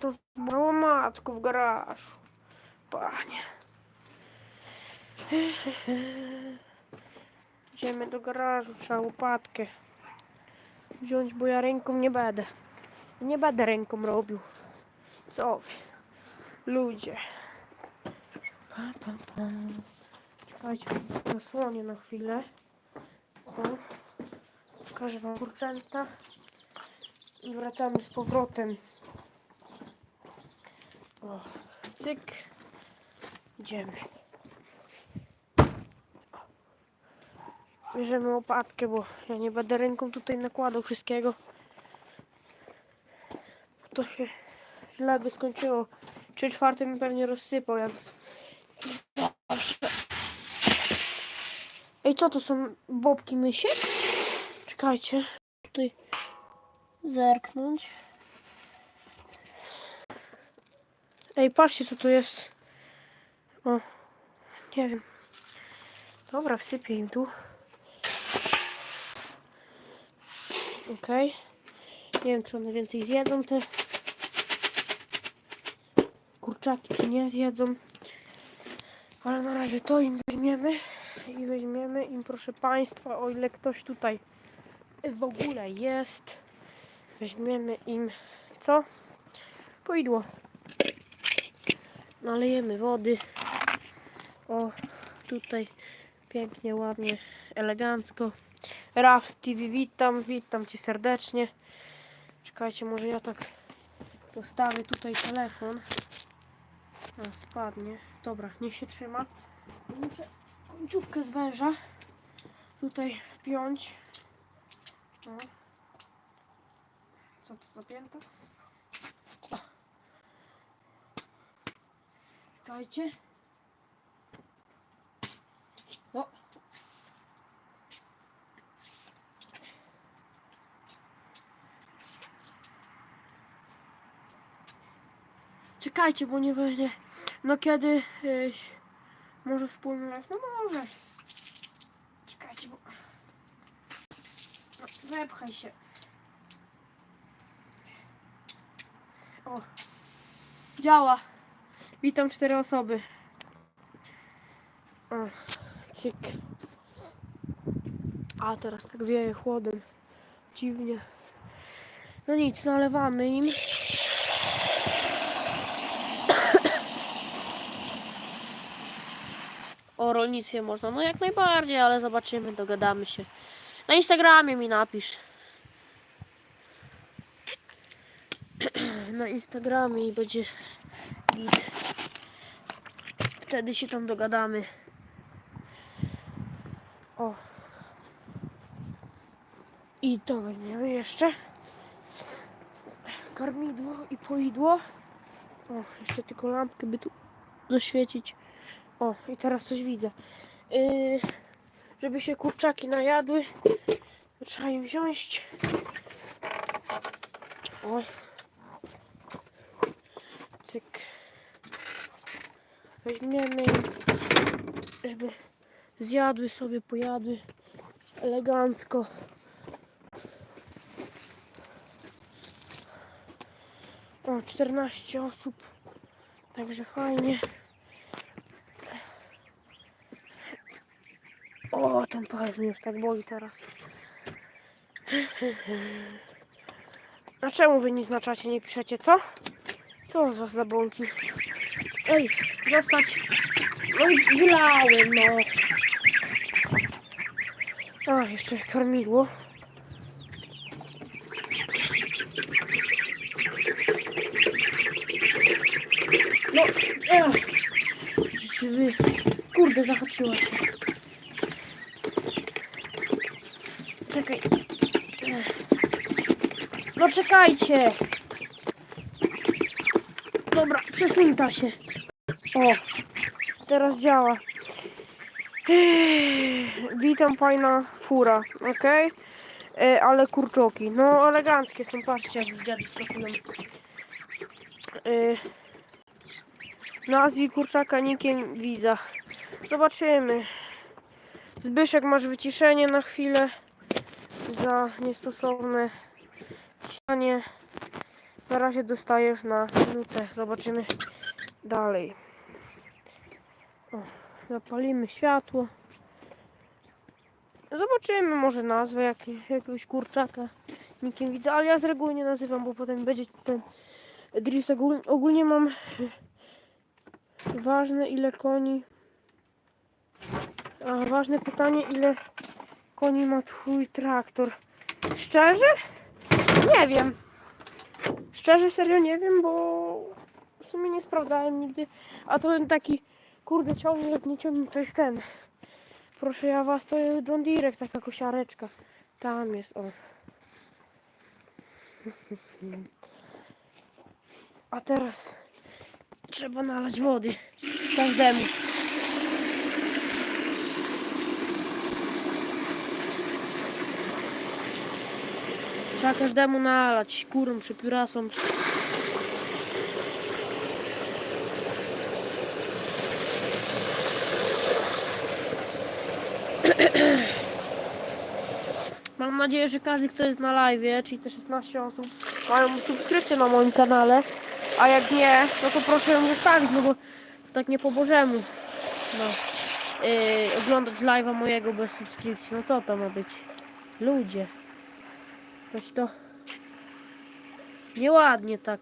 to zbrało matko w garażu. Panie. Idziemy do garażu, trzeba łopatkę wziąć, bo ja ręką nie będę. Nie będę ręką robił. Co wy? Ludzie. Pa, pa, pa. Czekajcie, zasłonię na chwilę. O. Pokażę wam kurczęta. Wracamy z powrotem. O, cyk. Idziemy. Bierzemy łopatkę, bo ja nie będę ręką tutaj nakładał wszystkiego. To się źle by skończyło. Trzy czwarte mi pewnie rozsypał, jak zawsze. Ej, co to są bobki mysie? Czekajcie. Tutaj zerknąć. Ej, patrzcie co tu jest. O, nie wiem. Dobra, wsypię im tu. Okej. Nie wiem, czy one więcej zjedzą te kurczaki, czy nie zjedzą. Ale na razie to im weźmiemy i weźmiemy im, proszę Państwa, o ile ktoś tutaj w ogóle jest, weźmiemy im co? Poidło. Nalejemy wody. O, tutaj pięknie, ładnie, elegancko. Raf TV, witam, witam Cię serdecznie. Czekajcie, może ja tak postawię tutaj telefon. O, spadnie. Dobra, niech się trzyma. Muszę końcówkę z węża tutaj wpiąć. O. Co to zapięte? Czekajcie. No. Czekajcie, bo nie weźmie. No kiedy y, może wspólny live? No może. Czekajcie, bo... No, wepchaj się. O. Działa. Witam cztery osoby. O, cyk. A teraz tak wieje chłodem. Dziwnie. No nic, nalewamy im. O rolnictwie można, no jak najbardziej, ale zobaczymy, dogadamy się. Na Instagramie mi napisz. Na Instagramie i będzie git. Wtedy się tam dogadamy. O. I to weźmiemy jeszcze. Karmidło i poidło. O, jeszcze tylko lampkę by tu zaświecić. O, i teraz coś widzę. Yy, żeby się kurczaki najadły, trzeba im wziąć. O. Cyk. Weźmiemy żeby zjadły sobie, pojadły elegancko. O, 14 osób. Także fajnie. O, ten palec mnie już tak boli teraz. A czemu wy nie znaczacie, nie piszecie, co? Co z was za bąki? Ej, zostać. No i no. A, jeszcze karmidło. No, ech. Wy, kurde, zahaczyła się. Czekaj. Ech. No czekajcie. Dobra, przesunta się. O, teraz działa. Witam, fajna fura, ok? Ale kurczoki, no eleganckie są, patrzcie jak już dziady skakują. E, Nazwij kurczaka nikiem widza. Zobaczymy. Zbyszek masz wyciszenie na chwilę za niestosowne pisanie. Na razie dostajesz na minutę. Zobaczymy dalej. Zapalimy światło. Zobaczymy może nazwę jak, jakiegoś kurczaka. Nikim widzę, ale ja z reguły nie nazywam, bo potem będzie ten drift. Ogólnie, ogólnie mam ważne ile koni. A ważne pytanie, ile koni ma twój traktor? Szczerze? Nie wiem. Szczerze, serio nie wiem, bo w sumie nie sprawdzałem nigdy. A to ten taki, kurde, ciągnik, nie ciągnik, to jest ten. Proszę ja was, to jest John Deere, taka kosiareczka. Tam jest, o. A teraz trzeba nalać wody każdemu. Trzeba każdemu nalać, kurom, przypiórasom. Mam nadzieję, że każdy, kto jest na live, czyli te 16 osób, mają subskrypcję na moim kanale. A jak nie, no to proszę ją zostawić, no bo to tak nie po bożemu. No. Yy, oglądać live'a mojego bez subskrypcji. No co to ma być? Ludzie. Choć to nieładnie tak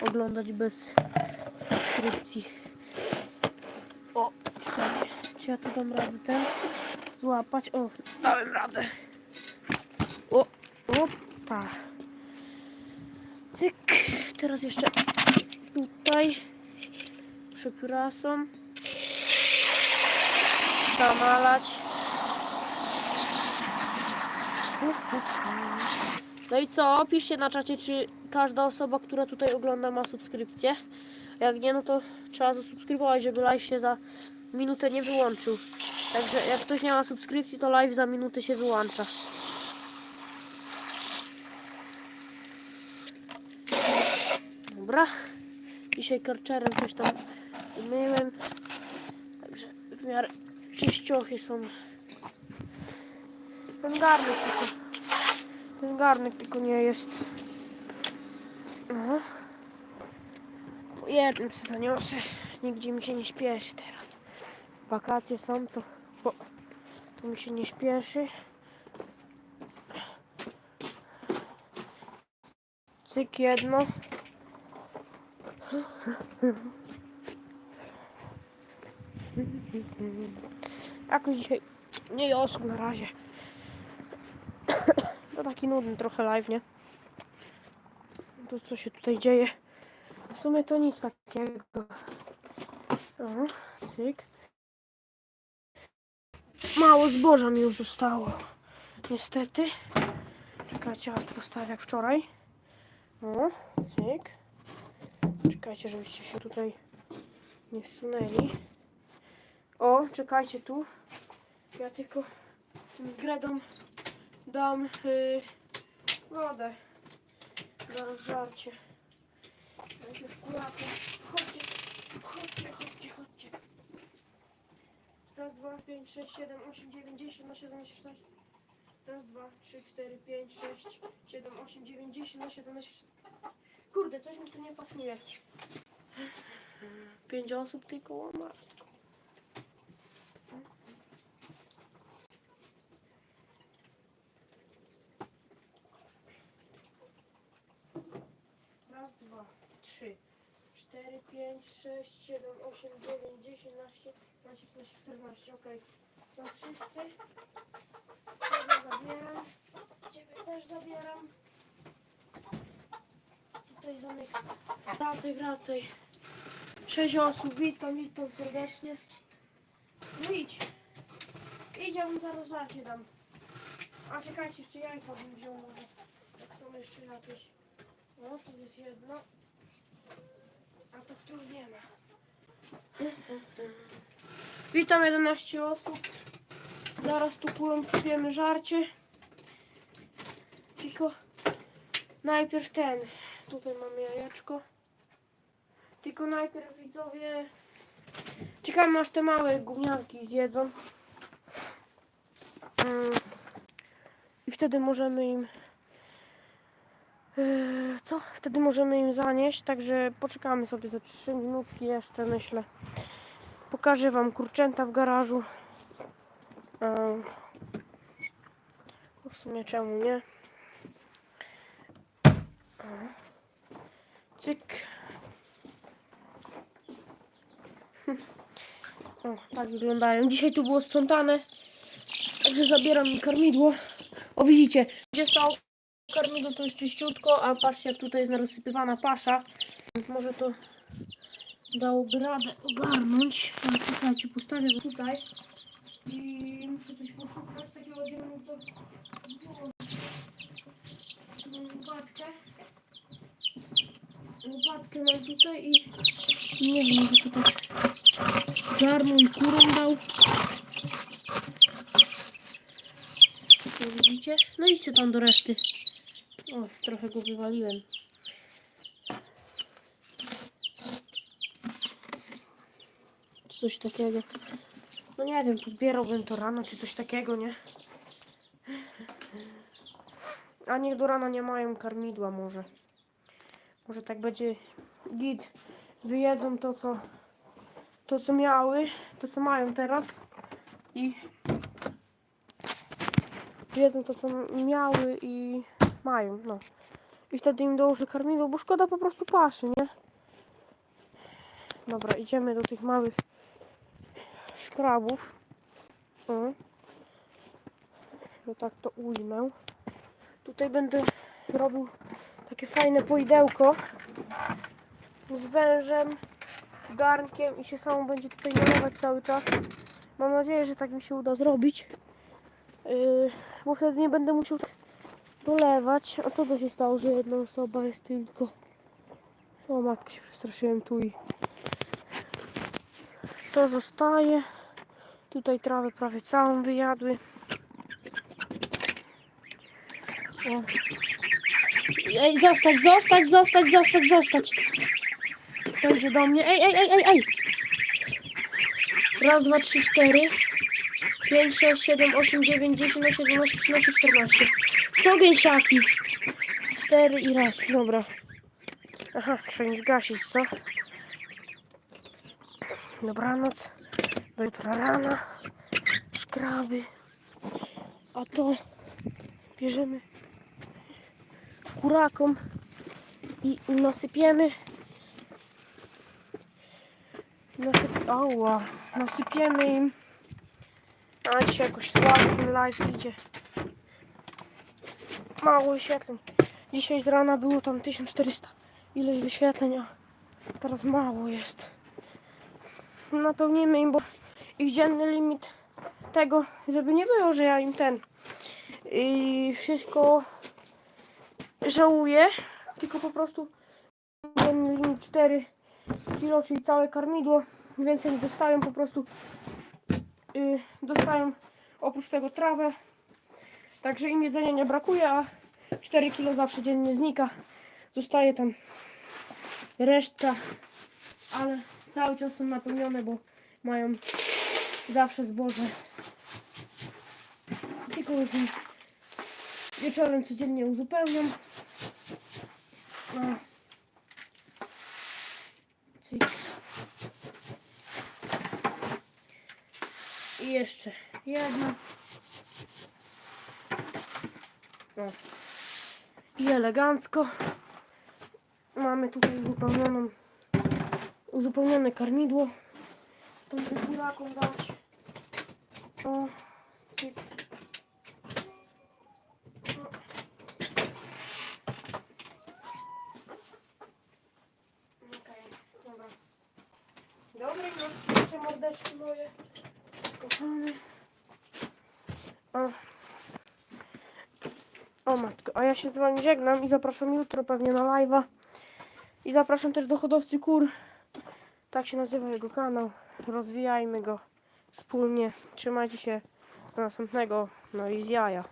oglądać bez subskrypcji. Czy ja tu dam radę ten złapać? O, dałem radę. O, opa. Cyk. Teraz jeszcze tutaj przepraszam. Zamalać. No i co? Piszcie na czacie, czy każda osoba, która tutaj ogląda ma subskrypcję. Jak nie, no to trzeba zasubskrybować, żeby live się za minutę nie wyłączył. Także jak ktoś nie ma subskrypcji, to live za minutę się wyłącza. Dobra. Dzisiaj karczerem coś tam umyłem. Także w miarę czyściochy są. Ten garnek tylko. Ten garnek tylko nie jest. Aha. Po jednym co zaniosę. Nigdzie mi się nie śpieszy teraz. Wakacje są to. O, to mi się nie śpieszy. Cyk jedno. Jakoś dzisiaj nie osób na razie. To taki nudny trochę live, nie? To co się tutaj dzieje? W sumie to nic takiego. O, cyk. Mało zboża mi już zostało. Niestety. Czekajcie, was postawię jak wczoraj. O, cyk. Czekajcie, żebyście się tutaj nie wsunęli. O, czekajcie tu. Ja tylko tym zgredą dam y, wodę. Zaraz żarcie. Najpierw kulakę. Chodźcie, chodźcie, chodźcie, chodźcie. Raz, dwa, pięć, sześć, siedem, osiem, dziewięć, dziesięć, na siedem, szesnaście. Raz, dwa, trzy, cztery, pięć, sześć, siedem, osiem, dziewięć, dziesięć, na siedemnaście. Kurde, coś mi tu nie pasuje. Pięć osób tylko o 4, 5, 6, 7, 8, 9, 10, 11, 12, 13, 14. Ok. Są wszyscy. Ciebie zabieram. Ciebie też zabieram. Tutaj zamykam. Wracaj, wracaj. 6 osób. Witam, witam serdecznie. No idź. Idź, ja mu zaraz żarcie dam. A czekajcie, jeszcze jajka bym wziął może. Tak są jeszcze jakieś. No, to jest jedno. A to już nie ma. Witam 11 osób. Zaraz tu połączymy żarcie. Tylko najpierw ten. Tutaj mamy jajeczko. Tylko najpierw widzowie. Czekamy aż te małe gówniarki zjedzą. Mm. I wtedy możemy im Co? Wtedy możemy im zanieść, także poczekamy sobie za 3 minutki jeszcze, myślę. Pokażę Wam kurczęta w garażu. Yy, W sumie czemu nie? O. Cyk. O, tak wyglądają. Dzisiaj tu było sprzątane, także zabieram im karmidło. O, widzicie, gdzie stało karmidło, to jest czyściutko, a patrzcie, jak tutaj jest rozsypywana pasza. Może to dałoby radę ogarnąć. Ale czekajcie, postawię go tutaj. I muszę coś poszukać takiego, gdzie mam to. Mam łopatkę. Łopatkę mam tutaj i nie wiem, może to tak garną i kurą dał. Widzicie? No idźcie tam do reszty. O, trochę go wywaliłem. Coś takiego. No nie wiem, pozbierałbym to rano, czy coś takiego, nie? A niech do rana nie mają karmidła może. Może tak będzie git. Wyjedzą to, co to, co miały, to, co mają teraz i wiedzą to, co miały i mają, no. I wtedy im dołożę karmidło, bo szkoda po prostu paszy, nie? Dobra, idziemy do tych małych szkrabów. O. Że tak to ujmę. Tutaj będę robił takie fajne poidełko z wężem, garnkiem i się samo będzie tutaj nalewać cały czas. Mam nadzieję, że tak mi się uda zrobić. Yy, bo wtedy nie będę musiał tak dolewać. A co to się stało, że jedna osoba jest tylko? O matkę się przestraszyłem tu i to zostaje. Tutaj trawę prawie całą wyjadły. O. Ej, zostać, zostać, zostać, zostać, zostać. To do mnie. Ej, ej, ej, ej, ej. Raz, dwa, trzy, cztery. Pięć, sześć, siedem, osiem, dziewięć, dziesięć, jedenaście, trzynaście, czternaście. Co gęsiaki? Cztery i raz, dobra. Aha, trzeba im zgasić, co? Dobranoc. Do jutra rana. Szkraby. A to bierzemy kurakom i nasypiemy nasyp... Ała, nasypiemy im a dzisiaj jakoś słabo ten live idzie mało wyświetleń. Dzisiaj z rana było tam 1400 ileś wyświetleń a teraz mało jest. Napełnimy im, bo ich dzienny limit tego, żeby nie było, że ja im ten i wszystko żałuję, tylko po prostu dzienny limit 4 kilo, czyli całe karmidło, więcej dostają, po prostu y, dostają oprócz tego trawę, także im jedzenia nie brakuje, a 4 kilo zawsze dziennie znika, zostaje tam reszta, ale cały czas są napełnione, bo mają zawsze zboże. Tylko już wieczorem codziennie uzupełniam. I jeszcze jedna. I elegancko. Mamy tutaj uzupełnioną uzupełnione karmidło. To tym burakom dać. O, cyk. O. Okej, dobra. Dobrej nocy, jeszcze mordeczki moje. Kochane. O. O matko, a ja się z wami żegnam i zapraszam jutro pewnie na live'a. I zapraszam też do hodowcy kur. Tak się nazywa jego kanał. Rozwijajmy go wspólnie. Trzymajcie się do następnego. No i z jaja.